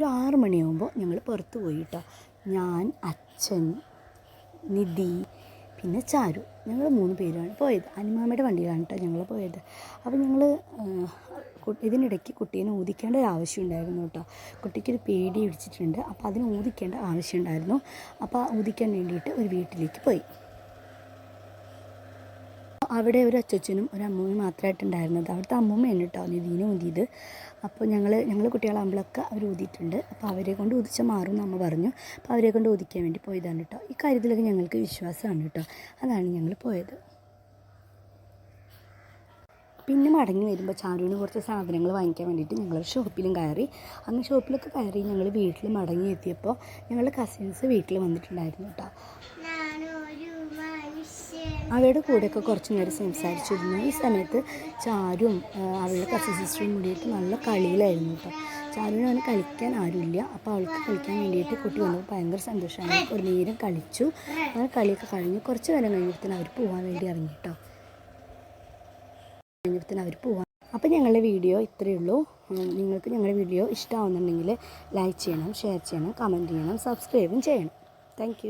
ഒരു ആറ് മണിയാകുമ്പോൾ ഞങ്ങൾ പുറത്ത് പോയി കേട്ടോ ഞാൻ അച്ഛൻ നിധി പിന്നെ ചാരു. ഞങ്ങൾ മൂന്ന് പേരാണ് പോയത്. അനിമാമയുടെ വണ്ടിയിലാണ് കേട്ടോ ഞങ്ങൾ പോയത്. അപ്പോൾ ഞങ്ങൾ ഇതിനിടയ്ക്ക് കുട്ടീനെ ഊതിക്കേണ്ട ഒരു ആവശ്യം ഉണ്ടായിരുന്നു കേട്ടോ കുട്ടിക്കൊരു പേടി പിടിച്ചിട്ടുണ്ട്. അപ്പോൾ അതിന് ഊതിക്കേണ്ട ആവശ്യമുണ്ടായിരുന്നു അപ്പോൾ ഊതിക്കാൻ വേണ്ടിയിട്ട് ഒരു വീട്ടിലേക്ക് പോയി. അവിടെ ഒരു അച്ചച്ചനും ഒരു അമ്മൂമ്മയും മാത്രമായിട്ടുണ്ടായിരുന്നത് അവിടുത്തെ അമ്മൂമ്മയാണ് കേട്ടോ നിധീനെ ഊതിയത്. അപ്പോൾ ഞങ്ങൾ ഞങ്ങൾ കുട്ടികളാകുമ്പോഴൊക്കെ അവർ ഊതിയിട്ടുണ്ട്. അപ്പോൾ അവരെ കൊണ്ട് ഊതിച്ച മാറും എന്ന് അമ്മ പറഞ്ഞു. അപ്പോൾ അവരെ കൊണ്ട് ഊതിക്കാൻ വേണ്ടി പോയതാണ് കേട്ടോ ഈ കാര്യത്തിലൊക്കെ ഞങ്ങൾക്ക് വിശ്വാസമാണ് കേട്ടോ അതാണ് ഞങ്ങൾ പോയത്. പിന്നെ മടങ്ങി വരുമ്പോൾ ചാരുവിന് കുറച്ച് സാധനങ്ങൾ വാങ്ങിക്കാൻ വേണ്ടിയിട്ട് ഞങ്ങൾ ഷോപ്പിലും കയറി. അങ്ങനെ ഷോപ്പിലൊക്കെ കയറി ഞങ്ങൾ വീട്ടിൽ മടങ്ങി എത്തിയപ്പോൾ ഞങ്ങളുടെ കസിൻസ് വീട്ടിൽ വന്നിട്ടുണ്ടായിരുന്നു കേട്ടോ അവരുടെ കൂടെയൊക്കെ കുറച്ച് നേരം സംസാരിച്ചിരുന്നു. ഈ സമയത്ത് ചാരും അവളുടെ കസിൻ സിസ്റ്ററും കൂടിയിട്ട് നല്ല കളിയിലായിരുന്നു കേട്ടോ. ചാരുവിന് അവന് കളിക്കാൻ ആരുമില്ല. അപ്പോൾ അവൾക്ക് കളിക്കാൻ വേണ്ടിയിട്ട് കുട്ടി വന്നപ്പോൾ ഭയങ്കര സന്തോഷമാണ്. ഒരു നേരം കളിച്ചു. അങ്ങനെ കളിയൊക്കെ കഴിഞ്ഞ് കുറച്ച് നേരം കഴിഞ്ഞപ്പോഴത്തേന് അവർ പോകാൻ വേണ്ടി ഇറങ്ങി കേട്ടോ. കഴിഞ്ഞപ്പോഴത്തേന് അവർ പോകാൻ അപ്പോൾ ഞങ്ങളുടെ വീഡിയോ ഇത്രയേ ഉള്ളൂ. നിങ്ങൾക്ക് ഞങ്ങളുടെ വീഡിയോ ഇഷ്ടമാവുന്നുണ്ടെങ്കിൽ ലൈക്ക് ചെയ്യണം ഷെയർ ചെയ്യണം കമന്റ് ചെയ്യണം സബ്സ്ക്രൈബും ചെയ്യണം. താങ്ക്